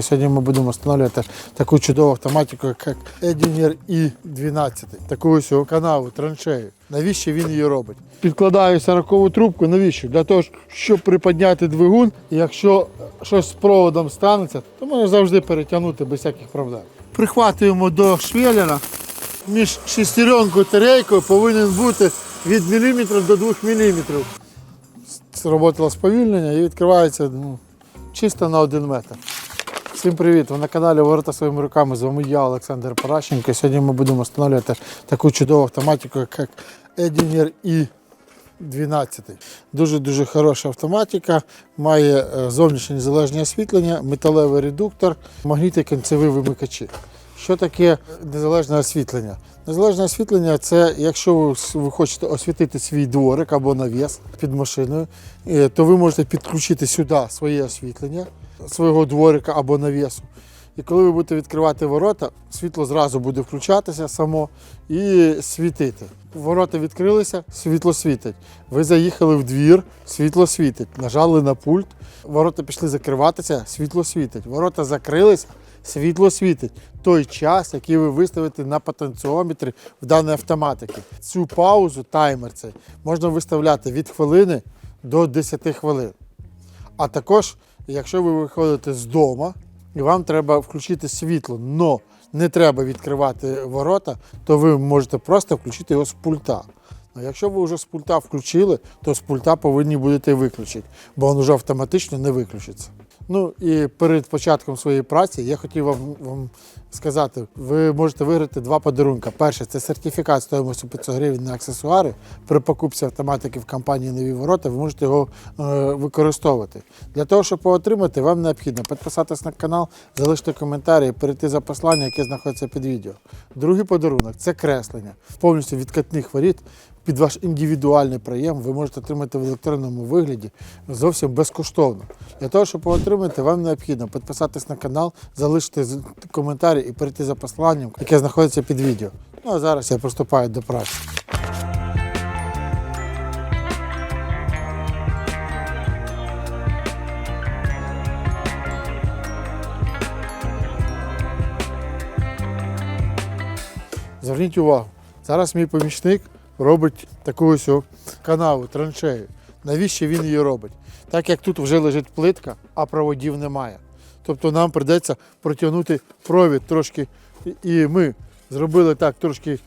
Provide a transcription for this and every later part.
Сьогодні ми будемо встановлювати таку чудову автоматику, як Edinger i12. Таку ось канаву, траншею. Навіщо він її робить? Підкладаю 40-ву трубку, навіщо? Для того, щоб приподняти двигун, і якщо щось з проводом станеться, то можна завжди перетягнути без всяких проблем. Прихватуємо до швеллера. Між шестеренкою та рейкою повинен бути від міліметра до 2 міліметрів. Сработало сповільнення і відкривається ну, чисто на 1 метр. Всім привіт! Ви на каналі Ворота своїми руками. З вами я, Олександр Паращенко. Сьогодні ми будемо встановлювати таку чудову автоматику, як Edinger i12. Дуже-дуже хороша автоматика, має е, зовнішнє незалежне освітлення, металевий редуктор, магніти кінцеві вимикачі. Що таке незалежне освітлення? Незалежне освітлення це якщо ви, ви хочете освітити свій дворик або навіс під машиною, е, то ви можете підключити сюди своє освітлення свого дворика або навісу. І коли ви будете відкривати ворота, світло зразу буде включатися само і світити. Ворота відкрилися, світло світить. Ви заїхали в двір, світло світить. Нажали на пульт, ворота пішли закриватися, світло світить. Ворота закрилися, світло світить. Той час, який ви виставите на потенціометрі в даній автоматики. Цю паузу, таймер цей, можна виставляти від хвилини до 10 хвилин. А також, якщо ви виходите з дому і вам треба включити світло, але не треба відкривати ворота, то ви можете просто включити його з пульта. А якщо ви вже з пульта включили, то з пульта повинні будете виключити, бо він вже автоматично не виключиться. Ну і перед початком своєї праці я хотів вам, вам сказати, ви можете виграти два подарунки. Перше це сертифікат стоїмостю 500 гривень на аксесуари. При покупці автоматики в компанії Нові ворота ви можете його е, використовувати. Для того, щоб його отримати, вам необхідно підписатись на канал, залишити коментарі перейти за послання, яке знаходиться під відео. Другий подарунок це креслення повністю відкатних воріт. Під ваш індивідуальний проєм ви можете отримати в електронному вигляді зовсім безкоштовно. Для того, щоб його отримати, вам необхідно підписатись на канал, залишити з- коментарі і перейти за посиланням, яке знаходиться під відео. Ну а зараз я приступаю до праці. Зверніть увагу, зараз мій помічник робить таку ось канаву, траншею. Навіщо він її робить? Так як тут вже лежить плитка, а проводів немає. Тобто нам прийдеться протягнути провід трошки. І- ми зробили так, трошки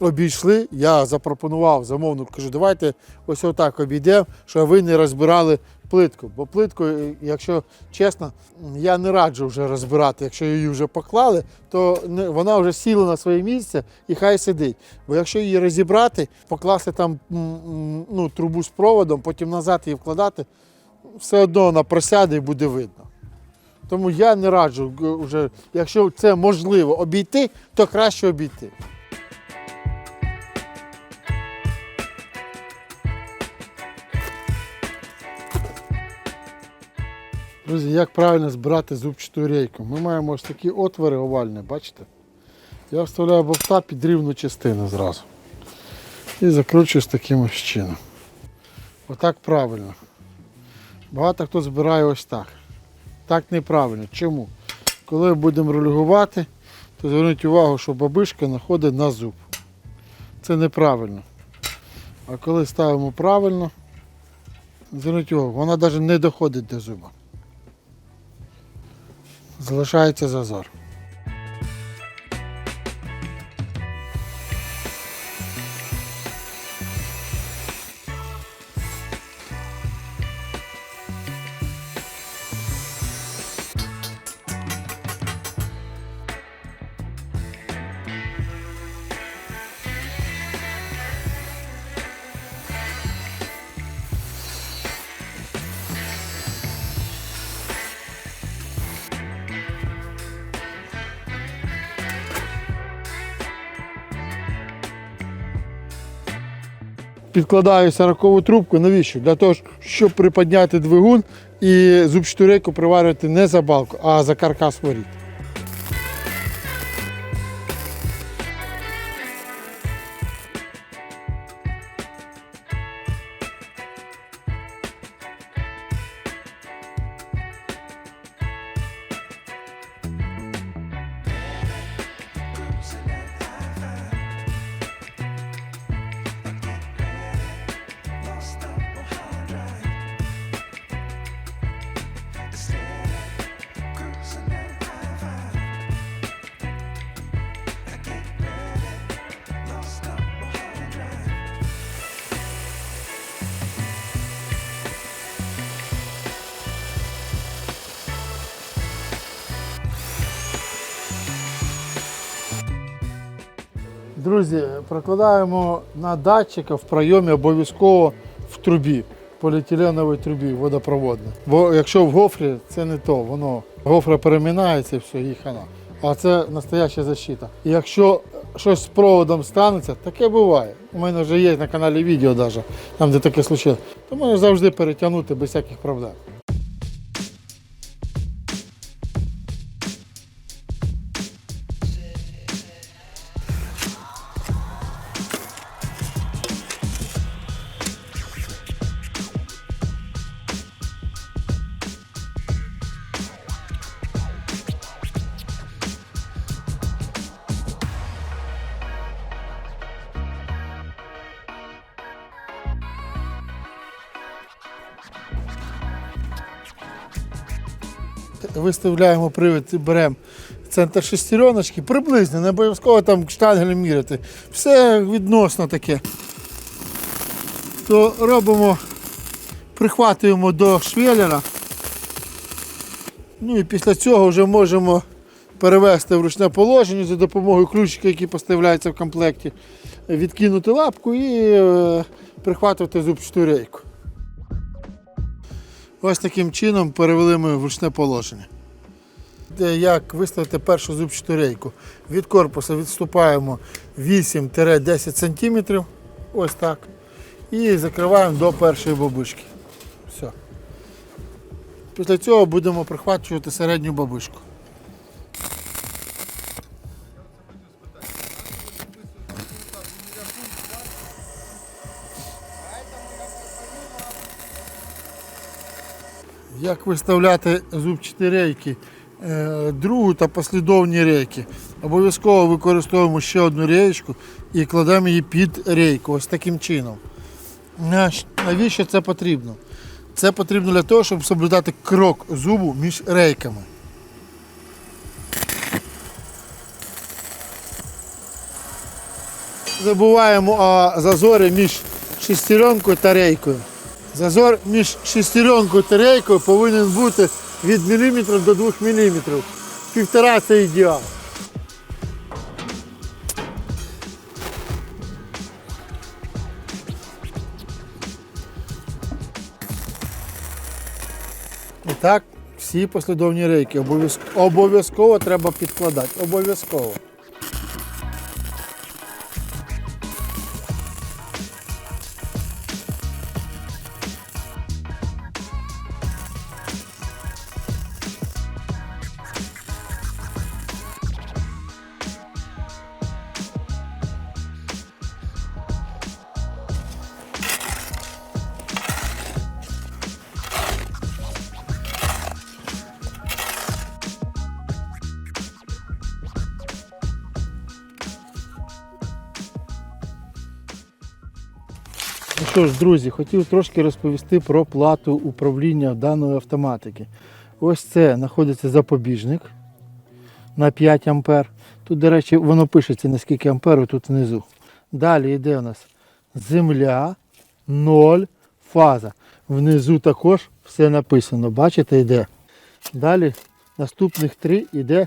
обійшли. Я запропонував замовнику, кажу, давайте ось отак обійдемо, щоб ви не розбирали плитку. Бо плитку, е, якщо чесно, я не раджу вже розбирати. Якщо її вже поклали, то вона вже сіла на своє місце і хай сидить. Бо якщо її розібрати, покласти там ну, трубу з проводом, потім назад її вкладати, все одно вона просяде і буде видно. Тому я не раджу вже, якщо це можливо обійти, то краще обійти. Друзі, як правильно збирати зубчату рейку? Ми маємо ось такі отвори овальні, бачите? Я вставляю болта під рівну частину зразу. І закручую з таким чином. Отак правильно. Багато хто збирає ось так. Так неправильно. Чому? Коли будемо рульгувати, то зверніть увагу, що бабишка знаходить на зуб. Це неправильно. А коли ставимо правильно, зверніть увагу, вона навіть не доходить до зуба. Залишається зазор. Підкладаю 40 трубку, навіщо? Для того, щоб приподняти двигун і зубчату рейку приварювати не за балку, а за каркас воріт. Друзі, прокладаємо на датчика в прийомі обов'язково в трубі, поліетиленовій трубі водопроводній. Бо якщо в гофрі, це не то, воно гофра перемінається і все, їй хана. А це настояща защита. І якщо щось з проводом станеться, таке буває. У мене вже є на каналі відео, даже, там де таке случилось, то можеш завжди перетягнути без всяких проблем. Виставляємо привід, і беремо центр шестереночки, приблизно, не обов'язково там штангелем міряти. Все відносно таке. То робимо, прихватуємо до швеллера. Ну і після цього вже можемо перевести в ручне положення за допомогою ключика, який поставляється в комплекті, відкинути лапку і е, прихватувати зубчату рейку. Ось таким чином перевели ми в ручне положення. Як виставити першу зубчату рейку? Від корпусу відступаємо 8-10 см. Ось так. І закриваємо до першої бабушки. Все. Після цього будемо прихвачувати середню бабушку. Як виставляти зубчаті рейки, е, другу та послідовні рейки. Обов'язково використовуємо ще одну реєчку і кладемо її під рейку. Ось таким чином. Навіщо це потрібно? Це потрібно для того, щоб соблюдати крок зубу між рейками. Забуваємо о зазорі між шестеренкою та рейкою. Зазор між шестеренкою та рейкою повинен бути від міліметра до 2 міліметрів. Півтора це ідеал. І так, всі послідовні рейки обов'язково треба підкладати. Обов'язково. Що ж, друзі, хотів трошки розповісти про плату управління даної автоматики. Ось це знаходиться запобіжник на 5 ампер. Тут, до речі, воно пишеться на скільки амперу тут внизу. Далі йде у нас земля, 0, фаза. Внизу також все написано. Бачите, йде. Далі наступних три йде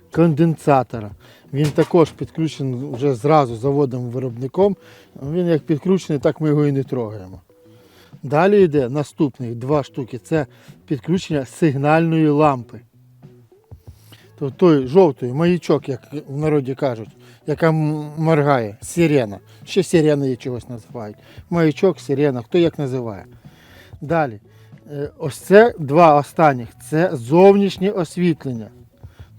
конденсатора. Він також підключений вже зразу заводом-виробником. Він як підключений, так ми його і не трогаємо. Далі йде наступних два штуки. Це підключення сигнальної лампи. То той жовтий маячок, як в народі кажуть, яка моргає, сирена. Ще сирена є чогось називають. Маячок, сирена, хто як називає. Далі. Е, Ось це два останніх. Це зовнішнє освітлення.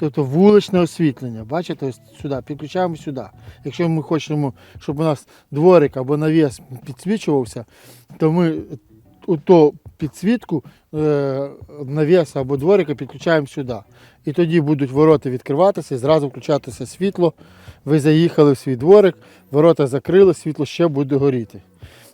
Тобто вуличне освітлення. Бачите, ось сюди, підключаємо сюди. Якщо ми хочемо, щоб у нас дворик або навіс підсвічувався, то ми ту підсвітку е, навіса або дворика підключаємо сюди. І тоді будуть ворота відкриватися і зразу включатися світло. Ви заїхали в свій дворик, ворота закрили, світло ще буде горіти.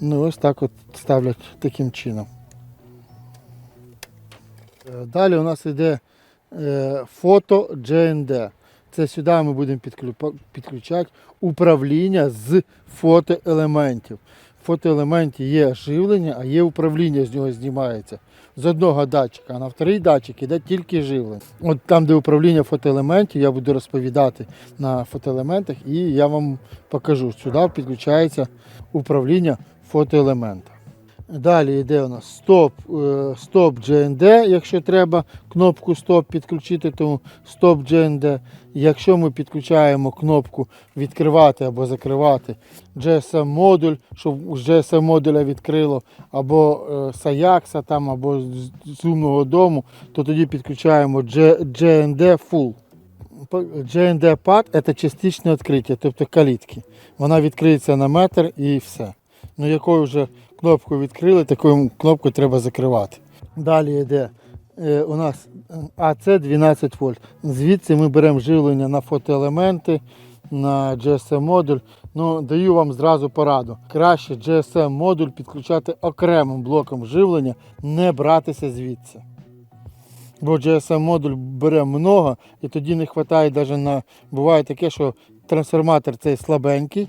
Ну ось так от ставлять таким чином. Е, Далі у нас йде е, фото GND. Це сюди ми будемо підключати управління з фотоелементів. В фотоелементі є живлення, а є управління з нього знімається. З одного датчика, а на вторий датчик іде тільки живлення. От там, де управління фотоелементів, я буду розповідати на фотоелементах і я вам покажу. Сюди підключається управління фотоелемента. Далі йде у нас стоп, е, стоп GND, якщо треба кнопку стоп підключити, тому стоп GND. Якщо ми підключаємо кнопку відкривати або закривати GSM модуль, щоб GSM модуля відкрило, або е, Sayax там, або з з умного дому, то тоді підключаємо GND Full. GND pad це частичне відкриття, тобто калітки. Вона відкриється на метр і все. Ну, якою вже кнопку відкрили, такою кнопкою треба закривати. Далі йде е, у нас АЦ 12 вольт. Звідси ми беремо живлення на фотоелементи, на GSM модуль. Ну, даю вам зразу пораду. Краще GSM модуль підключати окремим блоком живлення, не братися звідси. Бо GSM модуль бере много і тоді не вистачає навіть на. Буває таке, що трансформатор цей слабенький,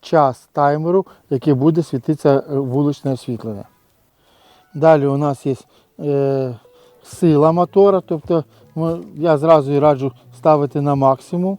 час таймеру, який буде світитися е, вуличне освітлення. Далі у нас є е, сила мотора, тобто ми- я зразу і раджу ставити на максимум.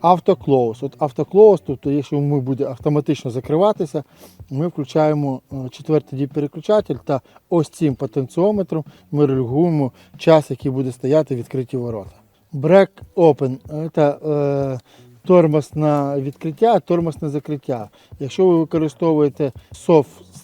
Автоклоус. От автоклоус, тобто, якщо ми буде автоматично закриватися, ми включаємо е, четвертий переключатель та ось цим потенціометром ми регулюємо час, який буде стояти відкриті ворота. Break open це е, тормоз на відкриття, тормоз на закриття. Якщо ви використовуєте soft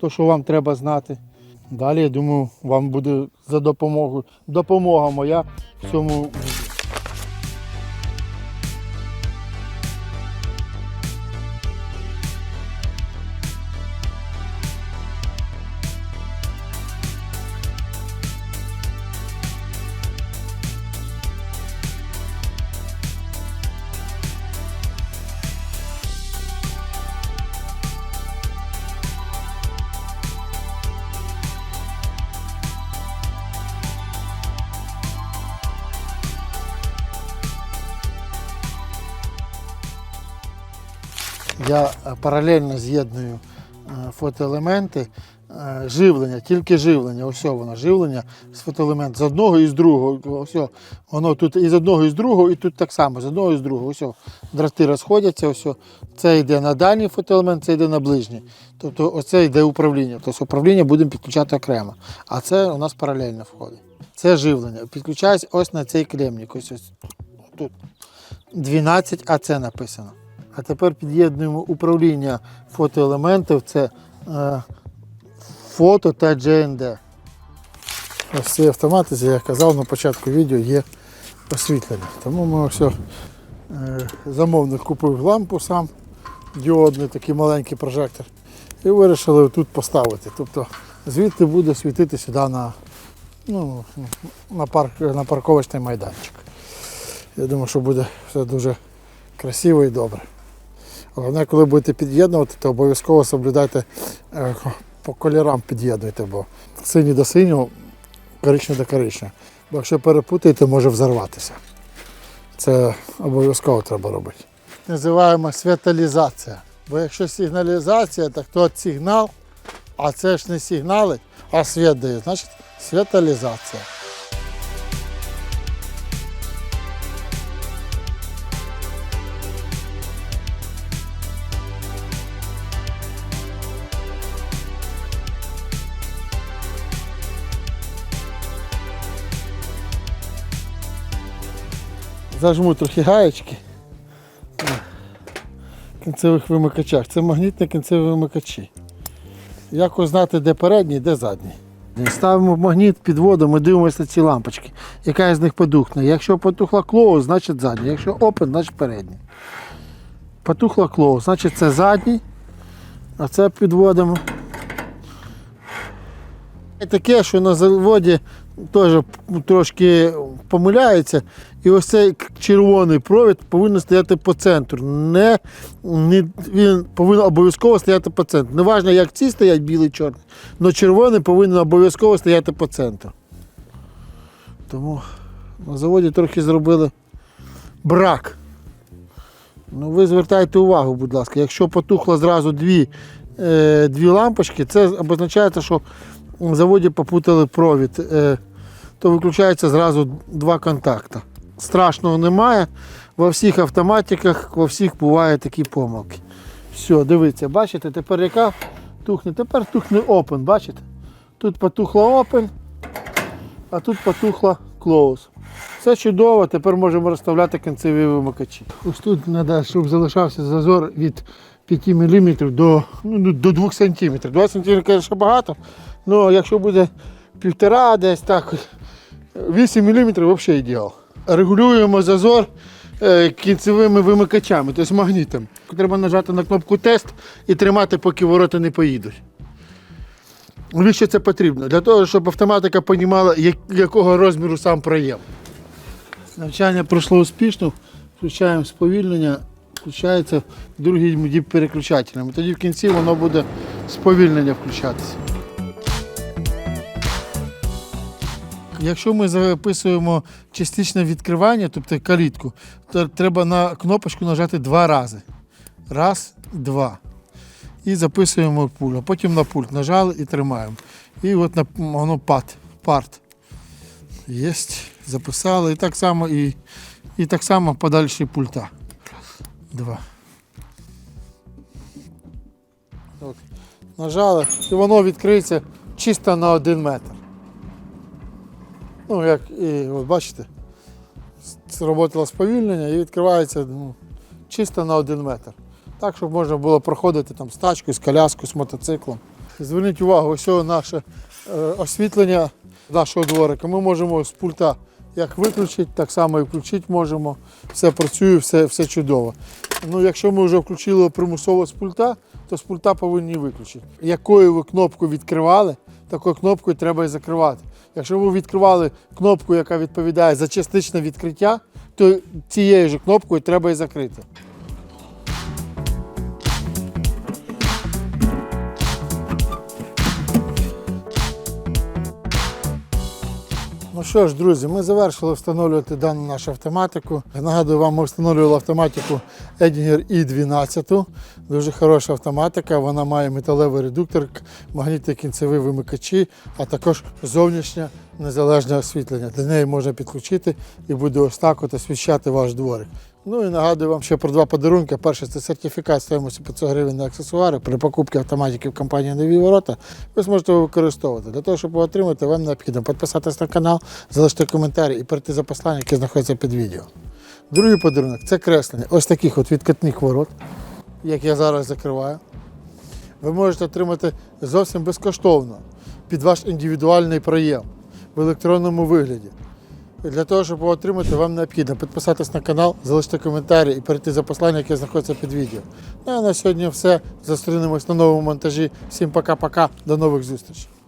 то, що вам треба знати. Далі, я думаю, вам буде за допомогою допомога моя в цьому. Я е, паралельно з'єдную е, фотоелементи, е, живлення, тільки живлення. Ось воно живлення з фотоелемент з одного і з другого. Ось воно тут і з одного, і з другого, і тут так само, з одного і з другого. Ось драти розходяться. Ось це йде на дальній фотоелемент, це йде на ближній. Тобто оце йде управління. Тобто управління будемо підключати окремо. А це у нас паралельно входить. Це живлення. Підключається ось на цей клемник. Ось ось тут. 12 АЦ написано. А тепер під'єднуємо управління фотоелементів. Це е, фото та GND. Ось ці автомати, як я казав на початку відео, є освітлення. Тому ми ось е, замовник купив лампу сам, діодний такий маленький прожектор. І вирішили тут поставити. Тобто звідти буде світити сюди на, ну, на, парк, на парковочний майданчик. Я думаю, що буде все дуже красиво і добре. Головне, коли будете під'єднувати, то обов'язково соблюдайте е, по кольорам під'єднуйте, бо синій до синього, коричневий до коричневого. Бо якщо перепутаєте, може взорватися. Це обов'язково треба робити. Називаємо святалізація. Бо якщо сигналізація, так то сигнал, а це ж не сигнали, а світ дає, значить святалізація. Зажму трохи гаєчки на кінцевих вимикачах. Це магнітні кінцеві вимикачі. Як узнати, де передній, де задній. Ставимо магніт, підводимо і дивимося на ці лампочки, яка з них потухне. Якщо потухла клоу, значить задній. Якщо open, значить передній. Потухла клоу, значить це задній, а це підводимо. Таке, що на заводі теж трошки помиляється. І ось цей червоний провід повинен стояти по центру. Не, не, він повинен обов'язково стояти по центру. Неважно, як ці стоять білий чорний, але червоний повинен обов'язково стояти по центру. Тому на заводі трохи зробили брак. Ну, ви звертайте увагу, будь ласка, якщо потухло зразу дві, е, дві лампочки, це обозначає, що на заводі попутали провід, е, то виключається зразу два контакти. Страшного немає. Во всіх автоматиках, во всіх бувають такі помилки. Все, дивіться, бачите, тепер яка тухне? Тепер тухне open, бачите? Тут потухла open, а тут потухла close. Все чудово, тепер можемо розставляти кінцеві вимикачі. Ось тут треба, щоб залишався зазор від 5 мм до, ну, до 2 см. 2 см, звісно, багато, але якщо буде півтора десь так, 8 мм взагалі ідеал. Регулюємо зазор е, кінцевими вимикачами, тобто магнітом. Треба нажати на кнопку тест і тримати, поки ворота не поїдуть. Навіщо це потрібно? Для того, щоб автоматика розуміла, якого розміру сам проєм. Навчання пройшло успішно, включаємо сповільнення, включається другий переключателем. Тоді в кінці воно буде сповільнення включатися. Якщо ми записуємо частичне відкривання, тобто калітку, то треба на кнопочку нажати два рази. Раз, два. І записуємо пульт. А потім на пульт нажали і тримаємо. І от на, воно пад, парт. Єсть, записали. І так само і, і так само подальші пульта. Два. Нажали, і воно відкриється чисто на один метр. Ну, як і от бачите, сработало сповільнення і відкривається ну, чисто на один метр. Так, щоб можна було проходити там з тачкою, з коляскою, з мотоциклом. Зверніть увагу, ось наше е, освітлення нашого дворика. Ми можемо з пульта як виключити, так само і включити можемо. Все працює, все, все чудово. Ну, якщо ми вже включили примусово з пульта, то з пульта повинні виключити. Якою ви кнопку відкривали, такою кнопкою треба і закривати. Якщо ви відкривали кнопку, яка відповідає за частичне відкриття, то цією ж кнопкою треба і закрити. Ну що ж, друзі, ми завершили встановлювати дану нашу автоматику. Нагадую вам, ми встановлювали автоматику Edinger i12. Дуже хороша автоматика. Вона має металевий редуктор, магнітні кінцеві вимикачі, а також зовнішнє незалежне освітлення. До неї можна підключити і буде ось так от освіщати ваш дворик. Ну і нагадую вам ще про два подарунки. Перше це сертифікат стоїмості 500 гривень на аксесуари. При покупці автоматиків компанії Нові ворота ви зможете його використовувати. Для того, щоб його отримати, вам необхідно підписатись на канал, залишити коментарі і перейти за послання, яке знаходиться під відео. Другий подарунок це креслення ось таких от відкатних ворот, як я зараз закриваю. Ви можете отримати зовсім безкоштовно під ваш індивідуальний проєм в електронному вигляді. Для того, щоб його отримати, вам необхідно підписатись на канал, залишити коментарі і перейти за послання, яке знаходиться під відео. Ну а на сьогодні все. Зустрінемось на новому монтажі. Всім пока-пока. До нових зустрічей.